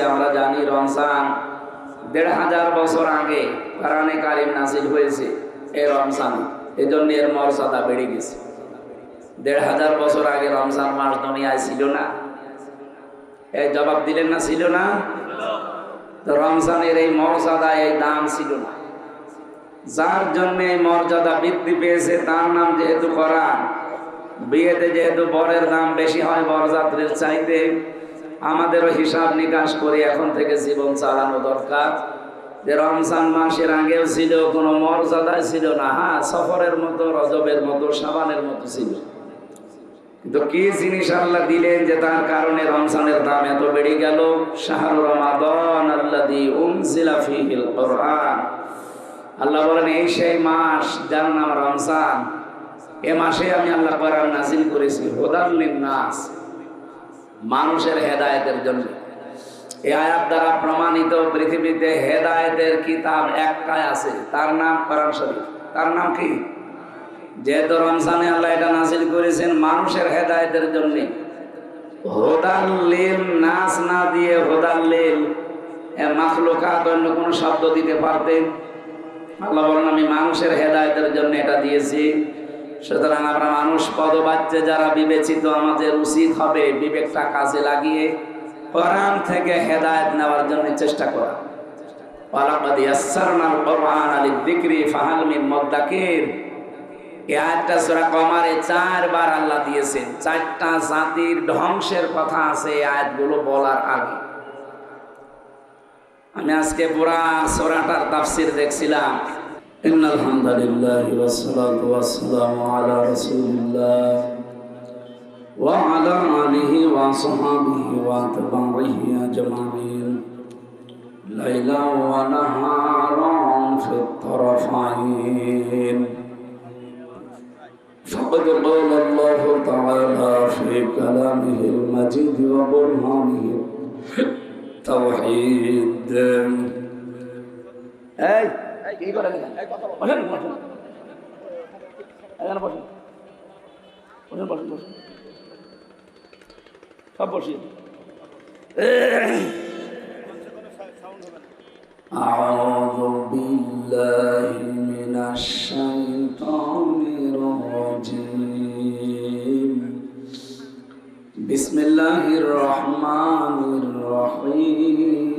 আছে, আমরা জানি রমজান দেড় হাজার বছর আগে কোরআনে কারিম নাসিল হয়েছে এই রমজান। এই জন্য এর মর্যাদা বেড়ে গেছে। দেড় হাজার বছর আগে রমজান মাস দুনিয়ায় ছিল না। এই জবাব দিলেন না, ছিল না? তো রমজানের এই মর্যাদা, এই দাম ছিল না। যার জন্য এই মর্যাদা বৃদ্ধি পেয়েছে, তার নাম যেহেতু কোরআন। বিয়েতে যেহেতু বরের দাম বেশি হয়, বরযাত্রীর চাইতে আমাদেরও হিসাব নিকাশ করে এখন থেকে জীবন চালানো দরকার। যে রমজান মাসের আগেও ছিল, কোনো মর্যাদায় ছিল না। হ্যাঁ সফরের মতো, রজবের মতো, সাবানের মতো ছিল। কিন্তু কি জিনিস আল্লাহ দিলেন যে তার কারণে রমজানের দাম এত বেড়ে গেল? আল্লাহ বলেন, এই সেই মাস যার নাম রমজান, এ মাসে আমি আল্লাহ কোরআন নাজিল করেছি। হোদাল্লিন নাস মানুষের হেদায়তের জন্য। এই আয়াত দ্বারা প্রমাণিত পৃথিবীতে হেদায়েতের কিতাব একটাই আছে, তার নাম কোরআন শরীফ। তার নাম কি? যেহেতু রমজানে আল্লাহ এটা নাসিল করেছেন মানুষের হেদায়েতের জন্য। হোদাল্লিল নাস না দিয়ে হোদাল্লিল মাখলুকাত অন্য কোনো শব্দ দিতে পারতেন? আল্লাহ বলেন, আমি মানুষের হেদায়তের জন্য এটা দিয়েছি। সুতরাং আমরা মানুষ পদবাচ্যে যারা বিবেচিত, আমাদের উচিত হবে বিবেকটা কাজে লাগিয়ে কোরআন থেকে হেদায়ত নেওয়ার জন্য চেষ্টা করা। চারবার দিয়েছেন। চারটা জাতির ধ্বংসের কথা আছে বলার আগে। আমি আজকে পুরা সোরাটার তাফসির দেখছিলাম। إن الحمد لله والصلاة والسلام على رسول الله وعلى آله وصحبه وأتباعه أجمعين. ليلا ونهارا في الطرفين. فقد قال الله تعالى في كلامه المجيد وبرهانه التوحيد এই কি করেন বসেন বসেন এখানে বসেন বসেন বসেন বসেন সব বসি أعوذ بالله من الشيطان الرجيم بسم الله الرحمن الرحيم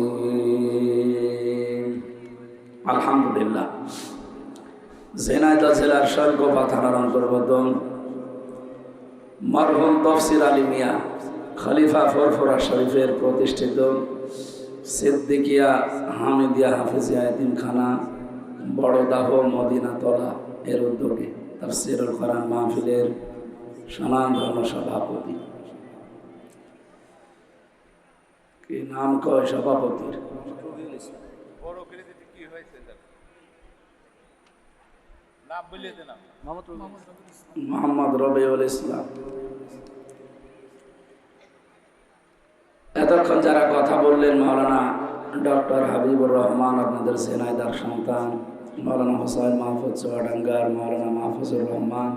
আলহামদুলিল্লাহ। জেনায়দা জেলার শঙ্কোপা থানার অন্তর্গত মরহুম তফসির আলী মিয়া খলিফা ফরফরা শরীফের প্রতিষ্ঠিত সিদ্দিকিয়া হামিদিয়া হাফিজিয়া খানা বড় দাহ মদিনা তলা এর উদ্যোগে তাফসিরুল কোরআন মাহফিলের সনাতন সভাপতি কি নাম কয় সভাপতির? মোহাম্মদ রবিউল ইসলাম। এতক্ষণ যারা কথা বললেন মাওলানা ডক্টর হাবিবুর রহমান, আপনাদের সেনাইদার সন্তান, মাওলানা হোসাইন মাহফুজ চুয়াডাঙ্গার, মাওলানা মাহফুজুর রহমান,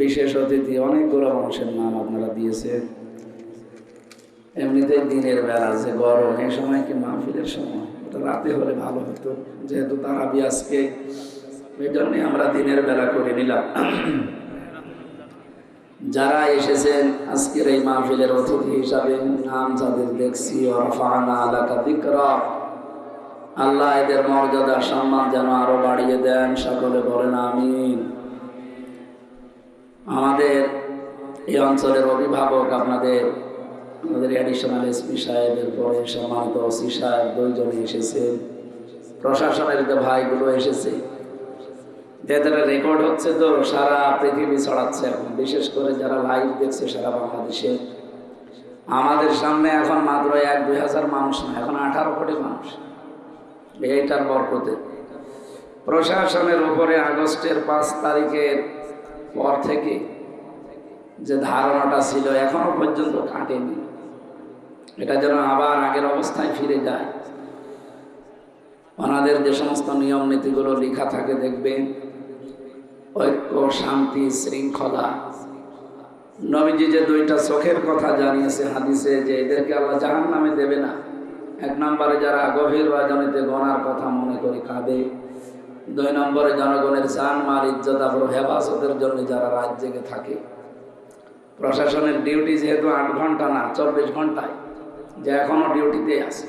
বিশেষ অতিথি, অনেকগুলো মানুষের নাম আপনারা দিয়েছেন। এমনিতেই দিনের বেলা যে গরম, এই সময় কি মাহফিলের সময়? রাতে হলে ভালো হতো। যেহেতু তারাবি আজকে এই জন্যে আমরা দিনের বেলা করে নিলাম। যারা এসেছেন আজকের এই মাহফিলের অতিথি হিসাবে, নাম যাদের দেখছি আল্লাহ এদের মর্যাদা, সম্মান যেন আরও বাড়িয়ে দেন, সকলে বলেন আমিন। আমাদের এই অঞ্চলের অভিভাবক আপনাদের আমাদের অ্যাডিশনাল এসপি সাহেবের পরে সম্মানিত ওসি সাহেব দুইজনে এসেছেন প্রশাসনের যে ভাইগুলো এসেছে, যাদের রেকর্ড হচ্ছে তো সারা পৃথিবী ছড়াচ্ছে এখন। বিশেষ করে যারা লাইভ দেখছে সারা বাংলাদেশে। আমাদের সামনে এখন মাত্র এক, দুই হাজার মানুষ না, এখন আঠারো কোটি মানুষ। এইটার বরকতে। প্রশাসনের উপরে আগস্টের পাঁচ তারিখের পর থেকে যে ধারণাটা ছিল, এখনও পর্যন্ত কাটেনি। এটা যেন আবার আগের অবস্থায় ফিরে যায়। ওনাদের যে সমস্ত নিয়ম নীতিগুলো লেখা থাকে, দেখবেন, ঐক্য, শান্তি, শৃঙ্খলা। নবীজি যে দুইটা চোখের কথা জানিয়েছে হাদিসে, যে এদেরকে আল্লাহ জাহান নামে দেবে না। এক নম্বরে যারা গভীর রজনীতে গণার কথা মনে করে কাঁদে। দুই নম্বরে জনগণের জান মার ইজ্জত আবর হেফাজতের জন্য যারা রাত জেগে থাকে। প্রশাসনের ডিউটি যেহেতু আট ঘণ্টা না, চব্বিশ ঘন্টায়, যে এখনও ডিউটিতে আছে।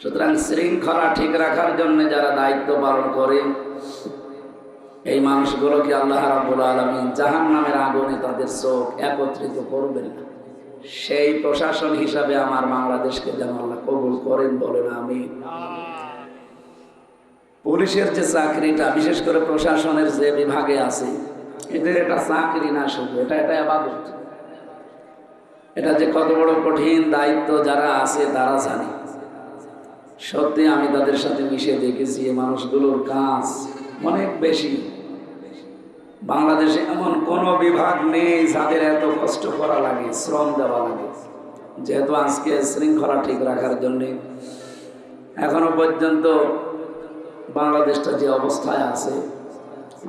সুতরাং শৃঙ্খলা ঠিক রাখার জন্য যারা দায়িত্ব পালন করে, এই মানুষগুলোকে আল্লাহ রাবুল আলমিন জাহান নামের আগুনে তাদের চোখ একত্রিত করবেন না। সেই প্রশাসন হিসাবে আমার বাংলাদেশকে যেন আল্লাহ কবুল করেন বলেন আমি পুলিশের যে চাকরিটা, বিশেষ করে প্রশাসনের যে বিভাগে আছে এদের এটা চাকরি না শুধু, এটা এটা আবাদত। এটা যে কত বড় কঠিন দায়িত্ব যারা আছে, তারা জানে। সত্যি আমি তাদের সাথে মিশে দেখেছি এই মানুষগুলোর কাজ অনেক বেশি। বাংলাদেশে এমন কোনো বিভাগ নেই যাদের এত কষ্ট করা লাগে, শ্রম দেওয়া লাগে। যেহেতু আজকে শৃঙ্খলা ঠিক রাখার জন্যে এখনও পর্যন্ত বাংলাদেশটা যে অবস্থায় আছে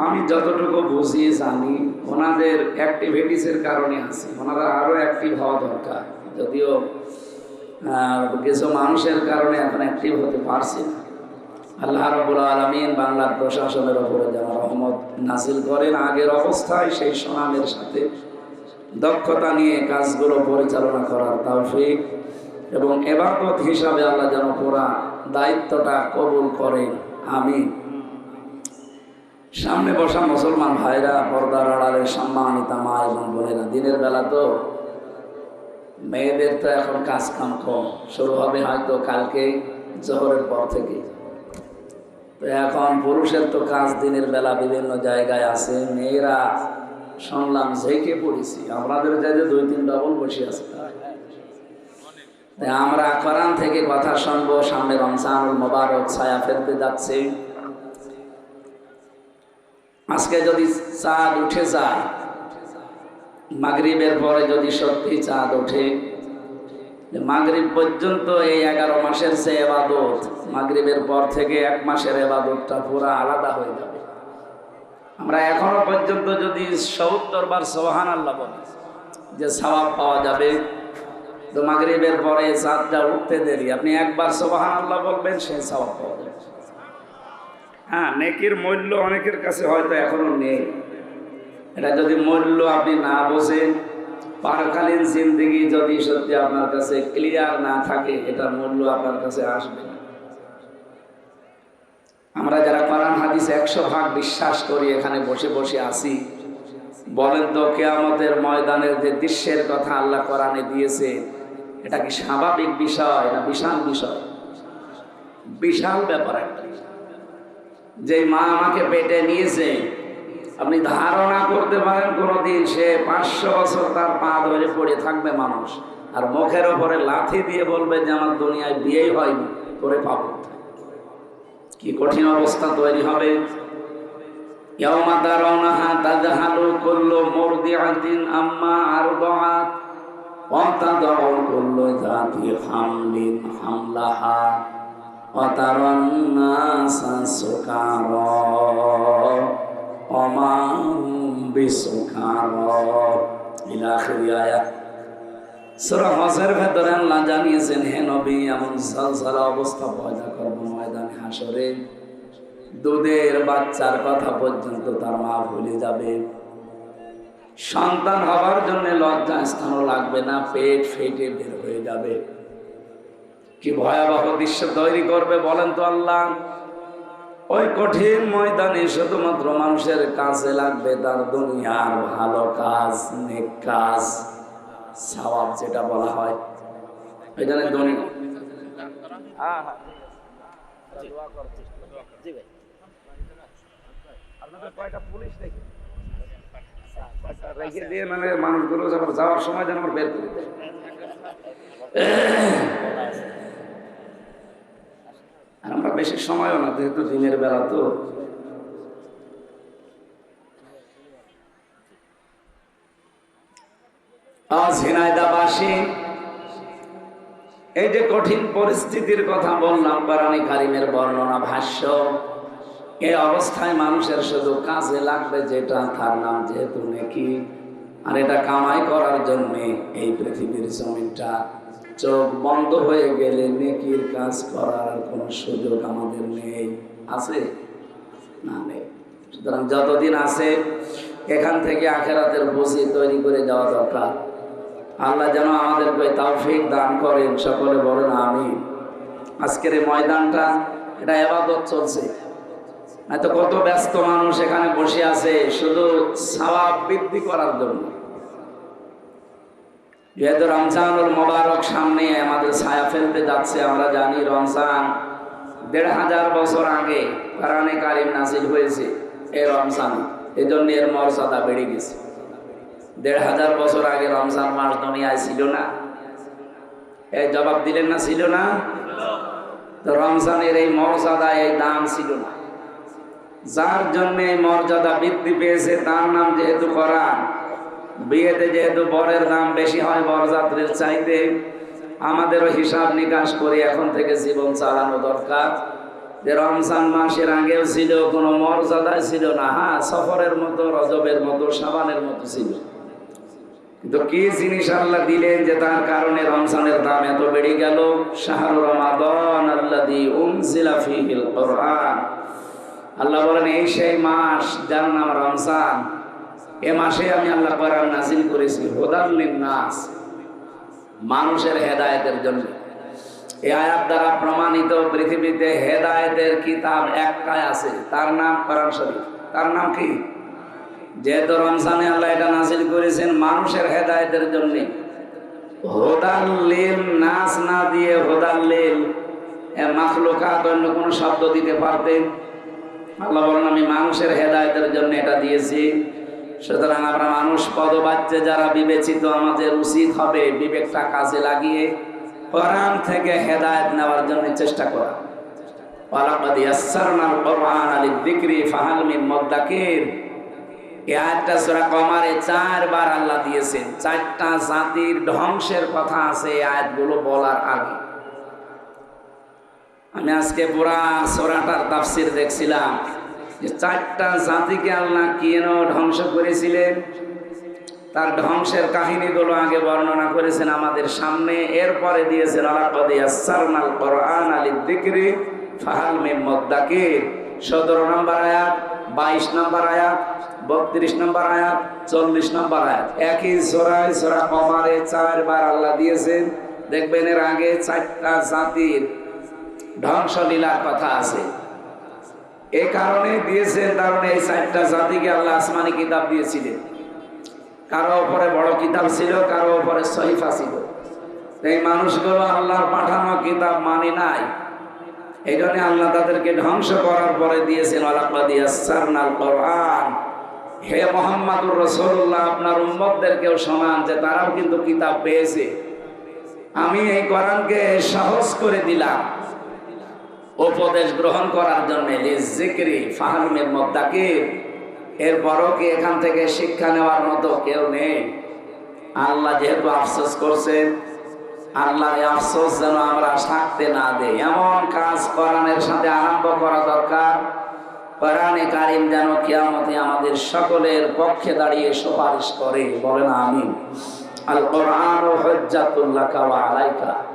আমি যতটুকু বুঝি, জানি, ওনাদের অ্যাক্টিভিটিসের কারণে আছে। ওনারা আরও অ্যাক্টিভ হওয়া দরকার। যদিও কিছু মানুষের কারণে এখন অ্যাক্টিভ হতে পারছি আল্লাহ রবুল আলমিন বাংলার প্রশাসনের ওপরে যেন রহমত নাসিল করেন, আগের অবস্থায় সেই সনামের সাথে দক্ষতা নিয়ে কাজগুলো পরিচালনা করার তৌফিক এবং এবাদত হিসাবে আল্লাহ যেন পুরা দায়িত্বটা কবুল করেন। আমি সামনে বসা মুসলমান ভাইরা পর্দার আড়ালে সম্মানিতা মা এবং বোনেরা, দিনের বেলা তো মেয়েদের তো এখন কাজ কাম কম শুরু হবে হয়তো কালকে জোহরের পর থেকে তো এখন পুরুষের তো কাজ দিনের বেলা বিভিন্ন জায়গায় আছে, মেয়েরা শুনলাম ঝেঁকে পড়েছি আমাদের যে দুই তিন ডবল বসে আছে। আমরা কোরআন থেকে কথা শুনব, সামনে রমজানুল মোবারক ছায়া ফেলতে যাচ্ছে। আজকে যদি চাঁদ উঠে যায়, মাগরিবের পরে যদি সত্যি চাঁদ ওঠে মাগরিব পর্যন্ত এই এগারো মাসের যে এবাদত, মাগরিবের পর থেকে এক মাসের এবাদতটা পুরো আলাদা হয়ে যাবে। আমরা এখনও পর্যন্ত যদি সত্তর বার সোহান আল্লাহ বলি, যে সবাব পাওয়া যাবে, তো মাগরিবের পরে চাঁদটা উঠতে দেরি। আপনি একবার সোহান আল্লাহ বলবেন, সেই সবাব পাওয়া হ্যাঁ নেকির মূল্য অনেকের কাছে হয়তো এখনও নেই। এটা যদি মূল্য আপনি না বোঝেন পারকালীন জিন্দিগি যদি সত্যি আপনার কাছে ক্লিয়ার না থাকে, এটার মূল্য আপনার কাছে আসবে না। আমরা যারা কোরআন, হাদিস একশো ভাগ বিশ্বাস করি, এখানে বসে বসে আসি বলেন তো, কেয়ামতের ময়দানের যে দৃশ্যের কথা আল্লাহ কোরআনে দিয়েছে, এটা কি স্বাভাবিক বিষয় না বিশাল বিষয়? বিশাল ব্যাপার একটা যে মা আমাকে পেটে নিয়েছে, আপনি ধারণা করতে পারেন কোনোদিন সে পাঁচশো বছর তার পা ধরে পড়ে থাকবে মানুষ। আর মুখের ওপরে লাথি দিয়ে বলবে যে আমার দুনিয়ায় বিয়েই হয়নি করে পাবো কি কঠিন অবস্থা তৈরি হবে। আম্মা হামলাহা। তারান নাসা সুকারা ওয়া মা হুম বিসুকারা ইলা আখিরি হজের ভেতরে আল্লাহ জানিয়েছেন হে নবী এমন সালসালা অবস্থা পয়দা করব ময়দানে হাসরে দুধের বাচ্চার কথা পর্যন্ত তার মা ভুলে যাবে সন্তান হবার জন্য লজ্জা স্থানও লাগবে না পেট ফেটে বের হয়ে যাবে কি ভয়াবহ দৃশ্য তৈরি করবে বলেন তো আল্লাহ? ওই কঠিন ময়দানে শুধুমাত্র মানুষের কাজে লাগবে তার দুনিয়ার ভালো কাজ নেক কাজ সওয়াব যেটা বলা হয়। এখানে ধনী। হ্যাঁ হ্যাঁ। জি রেখে দিয়ে মানে মানুষগুলো যখন যাওয়ার সময় যেন আমার বের করে দেয় আর আমরা বেশি সময়ও না, যেহেতু দিনের বেলা তো। আজ ঝিনাইদাবাসী এই যে কঠিন পরিস্থিতির কথা বললাম, বারানি কারিমের বর্ণনা ভাষ্য এই অবস্থায় মানুষের শুধু কাজে লাগবে যেটা, তার নাম যেহেতু নাকি। আর এটা কামাই করার জন্য এই পৃথিবীর জমিনটা চোখ বন্ধ হয়ে গেলে নেকির কাজ করার কোনো সুযোগ আমাদের নেই। আছে? না, নেই। সুতরাং যতদিন আছে, এখান থেকে আখেরাতের বসি তৈরি করে যাওয়া দরকার। আল্লাহ যেন আমাদেরকে তাওফিক দান করেন, সকলে বলেন আমি আজকের এই ময়দানটা, এটা এবাদত চলছে। এত কত ব্যস্ত মানুষ এখানে বসে আছে, শুধু সওয়াব বৃদ্ধি করার জন্য। যেহেতু রমজানুল মোবারক সামনে আমাদের ছায়া ফেলতে যাচ্ছে, আমরা জানি রমজান দেড় হাজার বছর আগে কারণে কারিম নাসিল হয়েছে এই রমজান। এই জন্য এর মর্যাদা বেড়ে গেছে। দেড় হাজার বছর আগে রমজান মাস দুনিয়ায় ছিল না। এই জবাব দিলেন না, ছিল না? তো রমজানের এই মর্যাদা, এই দাম ছিল না। যার জন্য এই মর্যাদা বৃদ্ধি পেয়েছে, তার নাম যেহেতু করান বিয়েতে যেহেতু বরের দাম বেশি হয়, বরযাত্রীর চাইতে আমাদেরও হিসাব নিকাশ করে এখন থেকে জীবন চালানো দরকার। যে রমজান মাসের আগেও ছিল, কোনো মর্যাদা ছিল না। হ্যাঁ সফরের মতো, রজবের মতো, সাবানের মতো ছিল। কিন্তু কি জিনিস আল্লাহ দিলেন যে তার কারণে রমজানের দাম এত বেড়ে গেল? আল্লাহ বলেন, এই সেই মাস যার নাম রমজান। এ মাসে আমি আল্লাহ কোরআন নাজিল করেছি হোদাল্লিন নাস মানুষের হেদায়েতের জন্য। এই আয়াত দ্বারা প্রমাণিত পৃথিবীতে হেদায়েতের কিতাব একটাই আছে, তার নাম কোরআন শরীফ। তার নাম কি? যেহেতু রমজানে আল্লাহ এটা নাজিল করেছেন মানুষের হেদায়েতের জন্য। হোদাল্লিল নাস না দিয়ে হোদাল্লিল মাখলুকাত অন্য কোনো শব্দ দিতে পারতেন? আল্লাহ বলেন, আমি মানুষের হেদায়তের জন্য এটা দিয়েছি। সুতরাং আমরা মানুষ, পদবাচ্যে যারা বিবেচিত, আমাদের উচিত হবে বিবেকটা কাজে লাগিয়ে কোরআন থেকে হেদায়ত নেওয়ার জন্য চেষ্টা করা। এই কমারে চারবার চারটা জাতির ধ্বংসের কথা আছে এই বলার আগে। আমি আজকে পুরা সোরাটার তাফসির দেখছিলাম। যে চারটা জাতিকে আল্লাহ কেন ধ্বংস করেছিলেন? তার ধ্বংসের কাহিনীগুলো আগে বর্ণনা করেছেন আমাদের সামনে। এরপরে দিয়েছেন আলাকাল কোরআন ফাহাল মেম্মদাকির সতেরো নম্বর আয়াত, বাইশ নম্বর আয়াত, বত্রিশ নম্বর আয়াত, চল্লিশ নম্বর আয়াত। একই সোরায়, সোরা কমারে চারবার আল্লাহ দিয়েছেন, দেখবেন এর আগে চারটা জাতির ধ্বংসলীলার কথা আছে। এ কারণে দিয়েছেন কারণে এই চারটা জাতিকে আল্লাহ আসমানি কিতাব দিয়েছিলেন। কারও ওপরে বড় কিতাব ছিল, কারও ওপরে সহিফা ছিল। এই মানুষগুলো আল্লাহর পাঠানো কিতাব মানে নাই। এই জন্য আল্লাহ তাদেরকে ধ্বংস করার পরে দিয়েছেন কোরআন হে মোহাম্মদুর রসুল্লাহ আপনার উম্মতদেরকেও শোনান যে তারাও কিন্তু কিতাব পেয়েছে। আমি এই কোরআনকে সহজ করে দিলাম। উপদেশ গ্রহণ করার জন্য এরপরও কি এখান থেকে শিক্ষা নেওয়ার মতো কেউ নেই? আল্লাহ যেহেতু আফসোস করছেন আল্লাহ আফসোস যেন আমরা থাকতে না দেই। এমন কাজ কোরআনের সাথে আরম্ভ করা দরকার। কোরআনে কারিম যেন কিয়ামতে আমাদের সকলের পক্ষে দাঁড়িয়ে সুপারিশ করে। বলেন আমি আল কোরআন হজ্জাতুল্লাহ কাওয়া আলাইকা।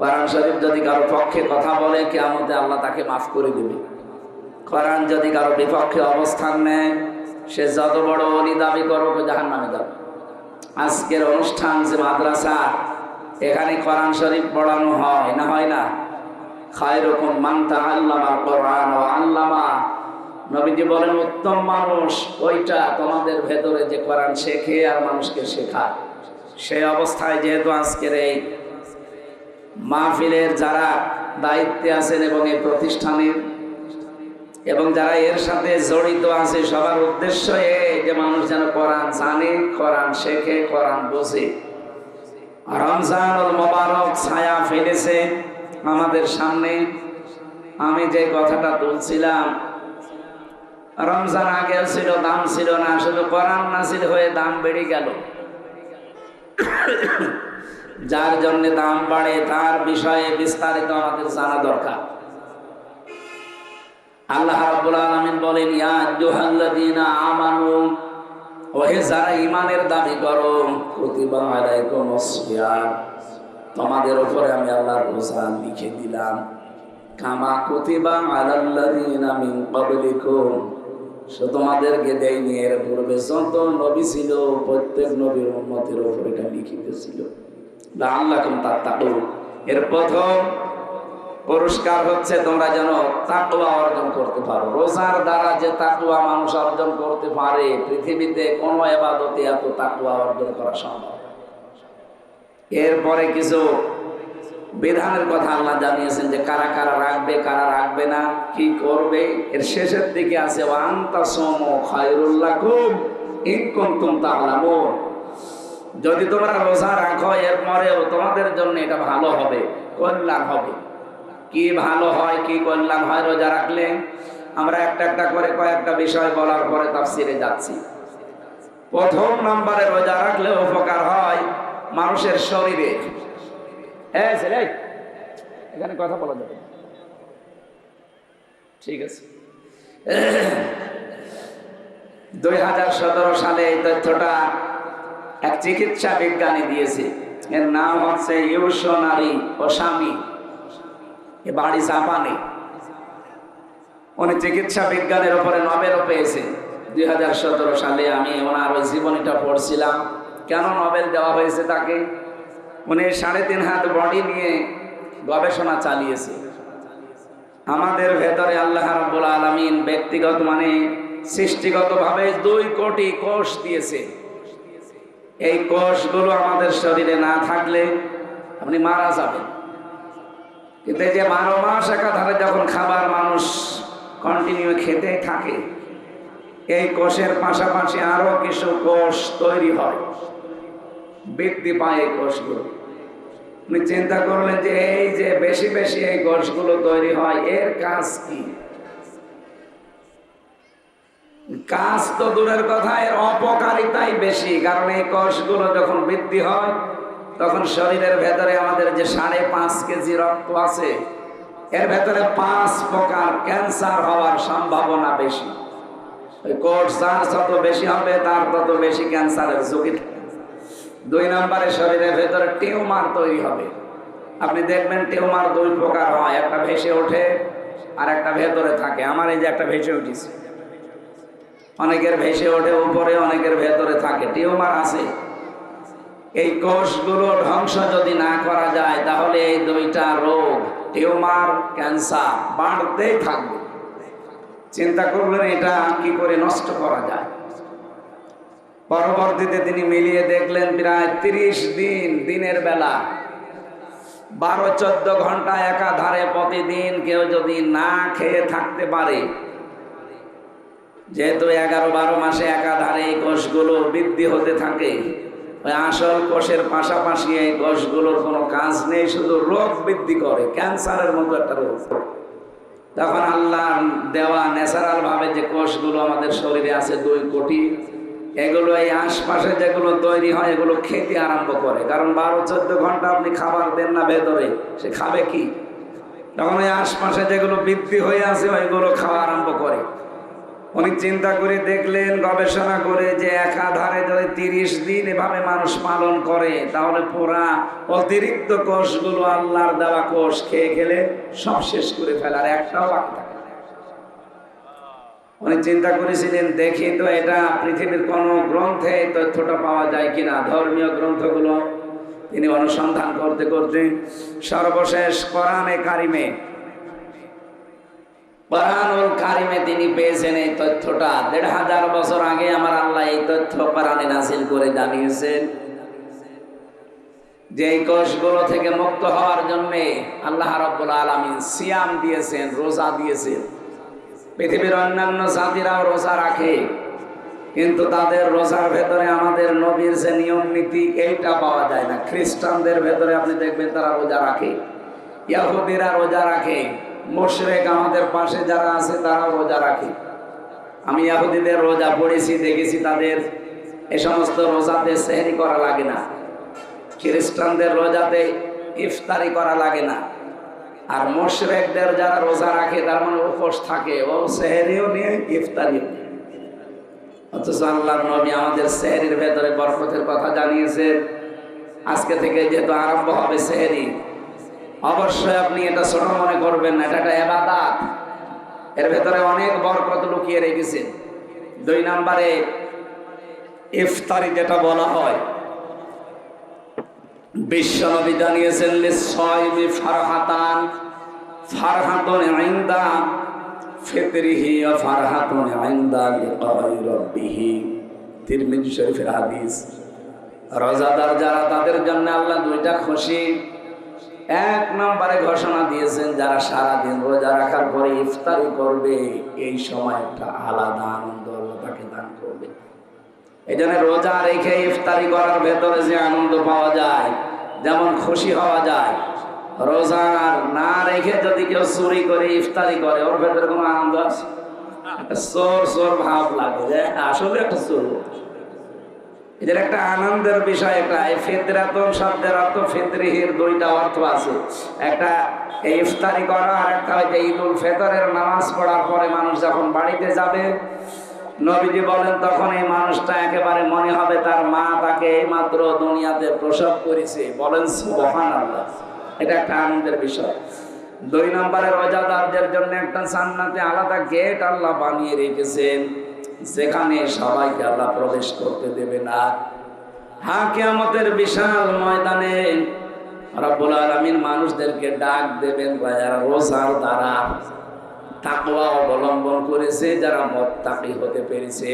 কোরআন শরীফ যদি কারও পক্ষে কথা বলে কেমতে আল্লাহ তাকে মাফ করে দেবে। কোরআন যদি কারও বিপক্ষে অবস্থান নেয়, সে যত বড় অলি দাবি করুক জাহান নামে যাবে। আজকের অনুষ্ঠান যে মাদ্রাসা, এখানে কোরআন শরীফ পড়ানো হয় না হয় না? খায় রকম মানতা আল্লামা কোরআন ও আল্লামা। নবীজি বলেন, উত্তম মানুষ, ওইটা তোমাদের ভেতরে যে কোরআন শেখে আর মানুষকে শেখায়। সেই অবস্থায় যেহেতু আজকের এই মাহফিলের যারা দায়িত্বে আছেন এবং এই প্রতিষ্ঠানের এবং যারা এর সাথে জড়িত আছে, সবার উদ্দেশ্য এ যে মানুষ যেন কোরআন জানে, কোরআন শেখে, কোরআন বোঝে। রমজানুল মোবারক ছায়া ফেলেছে আমাদের সামনে। আমি যে কথাটা তুলছিলাম, রমজান আগেও ছিল, দাম ছিল না, শুধু কোরআন নাসিল হয়ে দাম বেড়ে গেল। যার জন্য দাম বাড়ে, তার বিষয়ে বিস্তারিত আমাদের জানা দরকার। আল্লাহ রাব্বুল আলামিন বলেন আমানু, ওহে যারা দাবি করো তোমাদের উপরে আমি আল্লাহর লিখে দিলাম। কামা কুতিবা আলাল্লাযীনা মিন ক্বাবলিকুম, সে তোমাদেরকে দেয়নি, এর পূর্বে যত নবী ছিল, প্রত্যেক নবীর উম্মতের উপর এটা লিখিত ছিল। লাআল্লাকুম তাত্তাকুন। এর প্রথম পুরস্কার হচ্ছে তোমরা যেন তাকুয়া অর্জন করতে পারো। রোজার দ্বারা যে তাকুয়া মানুষ অর্জন করতে পারে, পৃথিবীতে কোনো এবাদতে এত তাকুয়া অর্জন করা সম্ভব এরপরে কিছু বিধানের কথা আল্লাহ জানিয়েছেন যে, কারা কারা রাখবে কারা রাখবে না, কি করবে? এর শেষের দিকে আছে ওয়ান্তা সোম খায়রুল্লাহ খুব ইনকুম তাহলামুন যদি তোমরা রোজা রাখো এরপরেও তোমাদের জন্য এটা ভালো হবে, কল্যাণ হবে। কি ভালো হয়, কি কল্যাণ হয় রোজা রাখলে? আমরা একটা একটা করে কয়েকটা বিষয় বলার পরে তাফসিরে যাচ্ছি। প্রথম নম্বরে রোজা রাখলে উপকার হয় মানুষের শরীরে। হ্যাঁ ছেলে, এখানে কথা বলা যাবে ঠিক আছে। দুই হাজার সতেরো সালে এই তথ্যটা এক চিকিৎসা বিজ্ঞানী দিয়েছে। এর নাম হচ্ছে ইউশনারি ওসামি। এ বাড়ি জাপানে। উনি চিকিৎসা বিজ্ঞানের উপরে নোবেলও পেয়েছে। দুই হাজার সতেরো সালে আমি ওনার ওই জীবনীটা পড়ছিলাম। কেন নোবেল দেওয়া হয়েছে তাকে? উনি সাড়ে তিন হাত বডি নিয়ে গবেষণা চালিয়েছে। আমাদের ভেতরে আল্লাহ রাব্বুল আলামিন ব্যক্তিগত মানে সৃষ্টিগতভাবে দুই কোটি কোষ দিয়েছে। এই কোষগুলো আমাদের শরীরে না থাকলে আপনি মারা যাবেন। কিন্তু এই যে বারো মাস একাধারে যখন খাবার মানুষ কন্টিনিউ খেতে থাকে, এই কোষের পাশাপাশি আরও কিছু কোষ তৈরি হয়। বৃদ্ধি পায় এই কোষগুলো। আপনি চিন্তা করলেন যে এই যে বেশি বেশি এই কোষগুলো তৈরি হয়, এর কাজ কি? কাজ তো দূরের কথা, এর অপকারিতাই বেশি, কারণ এই কোষগুলো যখন বৃদ্ধি হয়, তখন শরীরের ভেতরে আমাদের যে সাড়ে পাঁচ কেজি রক্ত আছে, এর ভেতরে পাঁচ প্রকার ক্যান্সার হওয়ার সম্ভাবনা বেশি। ওই কোষ যার যত বেশি হবে, তার তত বেশি ক্যান্সারের ঝুঁকি দুই নম্বরে শরীরের ভেতরে টিউমার তৈরি হবে। আপনি দেখবেন টিউমার দুই প্রকার হয়, একটা ভেসে ওঠে আর একটা ভেতরে থাকে। আমার এই যে একটা ভেসে উঠেছে। অনেকের ভেসে ওঠে, উপরে অনেকের ভেতরে থাকে, টিউমার আছে। এই কোষগুলো ধ্বংস যদি না করা যায়, তাহলে এই দুইটা রোগ, টিউমার, ক্যান্সার, বাড়তেই থাকবে। চিন্তা করবেন এটা কি করে নষ্ট করা যায়। পরবর্তীতে তিনি মিলিয়ে দেখলেন, প্রায় তিরিশ দিন, দিনের বেলা। বারো চোদ্দ ঘণ্টা একাধারে প্রতিদিন কেউ যদি না খেয়ে থাকতে পারে যেহেতু এগারো বারো মাসে একাধারে এই কোষগুলো বৃদ্ধি হতে থাকে, ওই আসল কোষের পাশাপাশি এই কোষগুলোর কোনো কাজ নেই, শুধু রোগ বৃদ্ধি করে, ক্যান্সারের মতো একটা রোগ। তখন আল্লাহ দেওয়া ন্যাচারাল ভাবে যে কোষগুলো আমাদের শরীরে আছে দুই কোটি, এগুলো এই আশপাশে যেগুলো তৈরি হয়, এগুলো খেতে আরম্ভ করে। কারণ বারো চোদ্দ ঘণ্টা আপনি খাবার দেন না ভেতরে, সে খাবে কি? তখন ওই আশপাশে যেগুলো বৃদ্ধি হয়ে আছে, ওইগুলো খাওয়া আরম্ভ উনি চিন্তা করে দেখলেন, গবেষণা করে যে একাধারে যদি তিরিশ দিন এভাবে মানুষ পালন করে, তাহলে পুরা অতিরিক্ত কোষগুলো আল্লাহর দেওয়া কোষ খেয়ে খেলে সব শেষ করে ফেলার একটাও বাকি থাকে উনি চিন্তা করেছিলেন, দেখি তো এটা পৃথিবীর কোন গ্রন্থে তথ্যটা পাওয়া যায় কিনা, ধর্মীয় গ্রন্থগুলো। তিনি অনুসন্ধান করতে করতে সর্বশেষ কোরআনে কারিমে কোরআনুল কারিমে তিনি পেয়েছেন এই তথ্যটা। দেড় হাজার বছর আগে আমার আল্লাহ এই তথ্য কোরআনে নাসিল করে জানিয়েছেন। যে এই কোষগুলো থেকে মুক্ত হওয়ার জন্য আল্লাহ রব্বুল আলমিন সিয়াম দিয়েছেন, রোজা দিয়েছেন। পৃথিবীর অন্যান্য জাতিরাও রোজা রাখে, কিন্তু তাদের রোজার ভেতরে আমাদের নবীর যে নিয়ম নীতি, এইটা পাওয়া যায় না। খ্রিস্টানদের ভেতরে আপনি দেখবেন তারা রোজা রাখে, ইয়াহুদিরা রোজা রাখে। মুশরেক আমাদের পাশে যারা আছে, তারা রোজা রাখে। আমি ইয়াহুদিদের রোজা পড়েছি, দেখেছি তাদের এ সমস্ত রোজাতে সেহরি করা লাগে না। খ্রিস্টানদের রোজাতে ইফতারি করা লাগে না। আর মুশরেকদের যারা রোজা রাখে, তার মানে উপোস থাকে, ও সেহরিও নিয়ে, ইফতারিও অথচ আল্লাহর নবী আমাদের সেহরির ভেতরে বরকতের কথা জানিয়েছেন, আজকে থেকে যেহেতু আরম্ভ হবে সেহরি অবশ্যই আপনি এটা ছোট মনে করবেন না, এটা একটা এবাদাত। এর ভেতরে অনেক বরকত লুকিয়ে রেখেছেন দুই নম্বরে ইফতারি যেটা বলা হয়, বিশ্বনবী জানিয়েছেন লিসাইমি ফারহাতান, ফারহাতুন ইনদা ফিতরিহি ওয়া ফারহাতুন ইনদা লিকাই রাব্বিহি। তিরমিজি শরীফের হাদিস। রোজাদার যারা, তাদের জন্য আল্লাহ দুইটা খুশি। এক নম্বরে ঘোষণা দিয়েছেন, যারা সারাদিন রোজা রাখার পরে ইফতারি করবে, এই সময় একটা আলাদা আনন্দ আল্লাহ তাকে দান করবে। এই জন্য রোজা রেখে ইফতারি করার ভেতরে যে আনন্দ পাওয়া যায়, যেমন খুশি হওয়া যায়, রোজা না রেখে যদি কেউ চুরি করে, ইফতারি করে, ওর ভেতরে কোনো আনন্দ আছে? চোর চোর ভাব লাগে আসলে একটা চোর। এদের একটা আনন্দের বিষয়, একটা এই ফেতরাতন শব্দের অর্থ ফেতরিহির দুইটা অর্থ আছে। একটা ইফতারি করা আর একটা হচ্ছে ঈদুল ফেতরের নামাজ পড়ার পরে মানুষ যখন বাড়িতে যাবে, নবীজি বলেন, তখন এই মানুষটা একেবারে মনে হবে তার মা তাকে এইমাত্র দুনিয়াতে প্রসব করেছে। বলেন সুবহান আল্লাহ এটা একটা আনন্দের বিষয়। দুই নম্বরে রোজাদারদের জন্য একটা সান্নাতে আলাদা গেট আল্লাহ বানিয়ে রেখেছেন। যেখানে সবাইকে আল্লাহ প্রবেশ করতে দেবে না। হ্যাঁ কেয়ামতের বিশাল ময়দানে রব্বুল আলামিন মানুষদেরকে ডাক দেবেন যারা রোজার দ্বারা তাকওয়া অবলম্বন করেছে, যারা মোত্তাকি হতে পেরেছে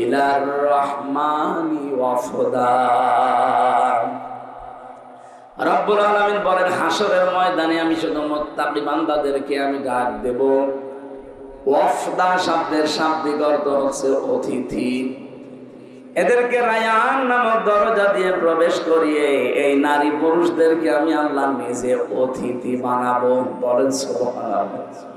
ইলার রহমানি ওয়াফদা। রব্বুল আলমিন বলেন হাসরের ময়দানে আমি শুধু মোত্তাকি বান্দাদেরকে আমি ডাক দেব। ওয়াফদা শব্দের শাব্দিক অর্থ হচ্ছে অতিথি। এদেরকে রায়ান নামক দরজা দিয়ে প্রবেশ করিয়ে এই নারী পুরুষদেরকে আমি আল্লাহ নিজে অতিথি বানাবো বলেন সুবহানাল্লাহ।